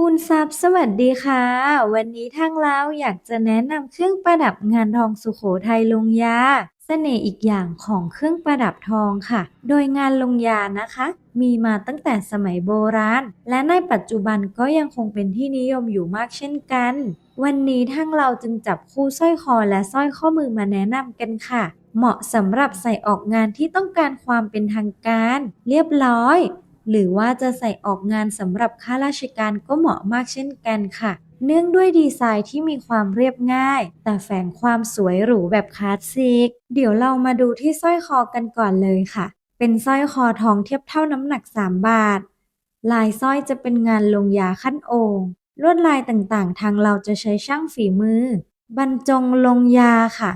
คูณทรัพย์สวัสดีค่ะ วันนี้ทางเราอยากจะแนะนำเครื่องประดับงานทองสุโขทัยลงยาเสน่ห์อีกอย่างของเครื่องประดับทองค่ะ โดยงานลงยานะคะ มีมาตั้งแต่สมัยโบราณ และในปัจจุบันก็ยังคงเป็นที่นิยมอยู่มากเช่นกัน วันนี้ทางเราจึงจับคู่สร้อยคอและสร้อยข้อมือมาแนะนำกันค่ะ เหมาะสำหรับใส่ออกงานที่ต้องการความเป็นทางการ เรียบร้อย หรือว่าจะใส่ออกงานสำหรับข้าราชการก็เหมาะมากเช่นกันค่ะ เนื่องด้วยดีไซน์ที่มีความเรียบง่าย แต่แฝงความสวยหรูแบบคลาสสิก เดี๋ยวเรามาดูที่สร้อยคอกันก่อนเลยค่ะ เป็นสร้อยคอทองเทียบเท่าน้ำหนัก 3 บาท ลายสร้อยจะเป็นงานลงยาขั้นโองลวดลายต่างๆ ทางเราจะใช้ช่างฝีมือ บรรจงลงยาค่ะ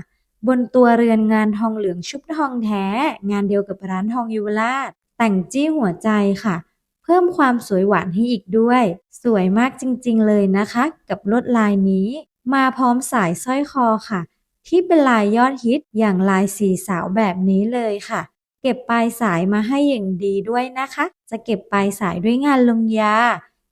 บนตัวเรือนงานทองเหลืองชุบทองแท้ งานเดียวกับร้านทองยุวราช แต่งจี้หัวใจค่ะ เพิ่มความสวยหวานให้อีกด้วย สวยมากจริงๆเลยนะคะ กับลวดลายนี้ มาพร้อมสายสร้อยคอค่ะ ที่เป็นลายยอดฮิตอย่างลายสีสาวแบบนี้เลยค่ะ เก็บปลายสายมาให้อย่างดีด้วยนะคะ จะเก็บปลายสายด้วยงานลงยา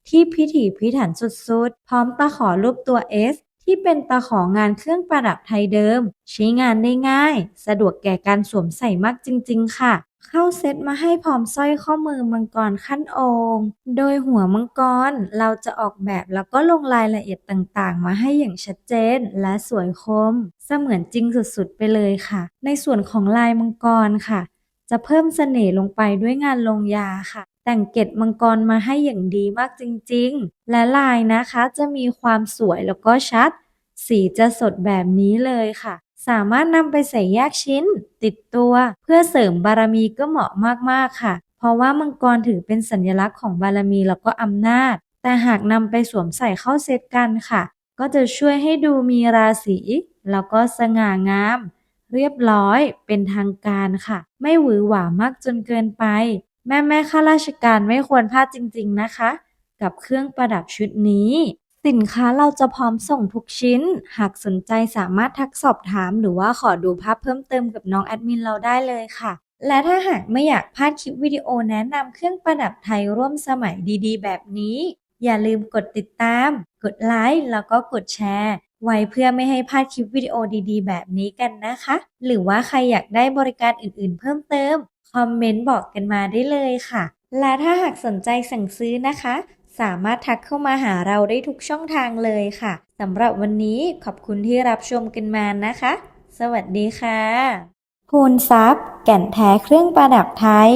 ที่พิถีพิถันสุดๆ พร้อมตะขอรูปตัว S ที่เป็นตะของานเครื่องประดับไทยเดิม ใช้งานได้ง่าย สะดวกแก่การสวมใส่มากจริง ๆ ค่ะ เข้าเซตมาให้พร้อมสร้อยข้อมือมังกรขั้นองโดยหัวมังกรเราจะออกแบบแล้วก็ลงรายละเอียดต่างๆ มาให้อย่างชัดเจนและสวยคม เสมือนจริงสุดๆ ไปเลยค่ะ ในส่วนของลายมังกรค่ะ จะเพิ่มเสน่ห์ลงไปด้วยงานลงยาค่ะ แต่งเกล็ดมังกรมาให้อย่างดีมากจริงๆ และลายนะคะจะมีความสวยแล้วก็ชัด สีจะสดแบบนี้เลยค่ะ สามารถนำไปใส่แยกชิ้น ติดตัว เพื่อเสริมบารมีก็เหมาะมากๆค่ะ เพราะว่ามังกรถือเป็นสัญลักษณ์ของบารมีแล้วก็อำนาจ แต่หากนำไปสวมใส่เข้าเซตกันค่ะ ก็จะช่วยให้ดูมีราศีแล้วก็สง่างามเรียบร้อยเป็นทางการค่ะ ไม่หวือหวามากจนเกินไป แม่แม่ๆข้าราชการไม่ควรพลาดจริงๆนะคะ กับเครื่องประดับชุดนี้ สินค้าเราจะพร้อมส่งทุกชิ้น หากสนใจสามารถทักสอบถาม หรือว่าขอดูภาพเพิ่มเติมกับน้องแอดมินเราได้เลยค่ะ และถ้าหากไม่อยากพลาดคลิปวิดีโอแนะนำเครื่องประดับไทยร่วมสมัยดีๆ แบบนี้ อย่าลืมกดติดตาม กดไลค์แล้วก็กดแชร์ ไว้เพื่อไม่ให้พลาดคลิปวิดีโอดีๆ แบบนี้กันนะคะ หรือว่าใครอยากได้บริการอื่นๆ เพิ่มเติม คอมเมนต์บอกกันมาได้เลยค่ะ และถ้าหากสนใจสั่งซื้อนะคะ สามารถทักเข้ามาหาเราได้ทุกช่องทางเลยค่ะสำหรับวันนี้ขอบคุณที่รับชมกันมานะคะ สวัสดีค่ะพูนทรัพย์ แก่นแท้เครื่องประดับไทย